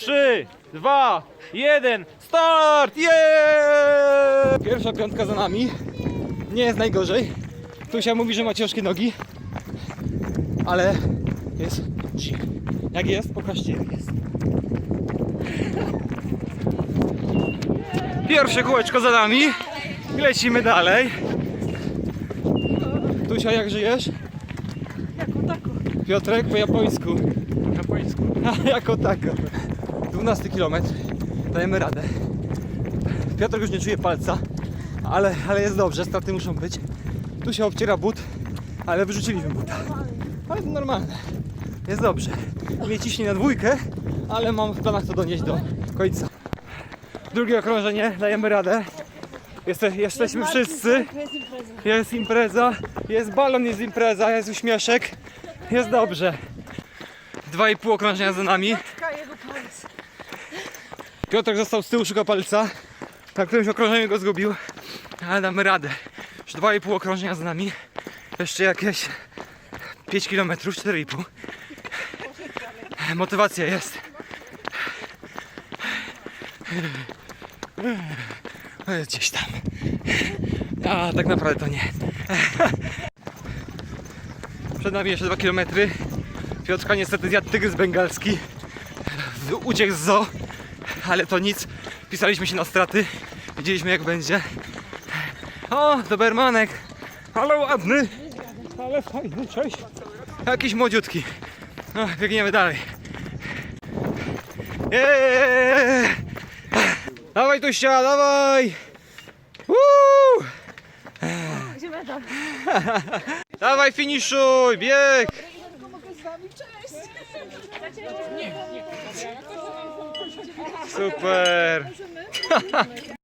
3, 2, 1, start! Yeah! Pierwsza piątka za nami. Nie jest najgorzej. Tusia mówi, że ma ciężkie nogi, ale jest chill. Jak jest? Pokażcie jak jest. Pierwsze kółeczko za nami. Lecimy dalej. Tusia, jak żyjesz? Jako tako. Piotrek po japońsku. Po japońsku. jako tako. 12 km. Dajemy radę. Piotrek już nie czuje palca, ale, ale jest dobrze, straty muszą być. Tu się obciera but, ale wyrzuciliśmy buta. Ale to normalne. Jest dobrze. Nie ciśnie na dwójkę, ale mam w planach to donieść do końca. Drugie okrążenie, dajemy radę. Jeste, jesteśmy wszyscy. Jest impreza. Jest impreza, jest balon, jest impreza, jest uśmieszek, jest dobrze. Dwa i pół okrążenia za nami. Piotrek został z tyłu, szuka palca. Na którymś okrążeniu go zgubił, ale damy radę. Już dwa i pół okrążenia za nami. Jeszcze jakieś 5 km, 4,5. Motywacja jest gdzieś tam. A tak naprawdę to nie. Przed nami jeszcze 2 km. Piotrka niestety zjadł tygrys bengalski. Uciekł z zoo, ale to nic. Pisaliśmy się na straty. Widzieliśmy jak będzie. O, Dobermanek. Ale ładny. Ale fajny, cześć. Jakiś młodziutki. No, biegniemy dalej. Eee! Dawaj tu sia, dawaj! Woo! Dawaj finiszuj, bieg! Super!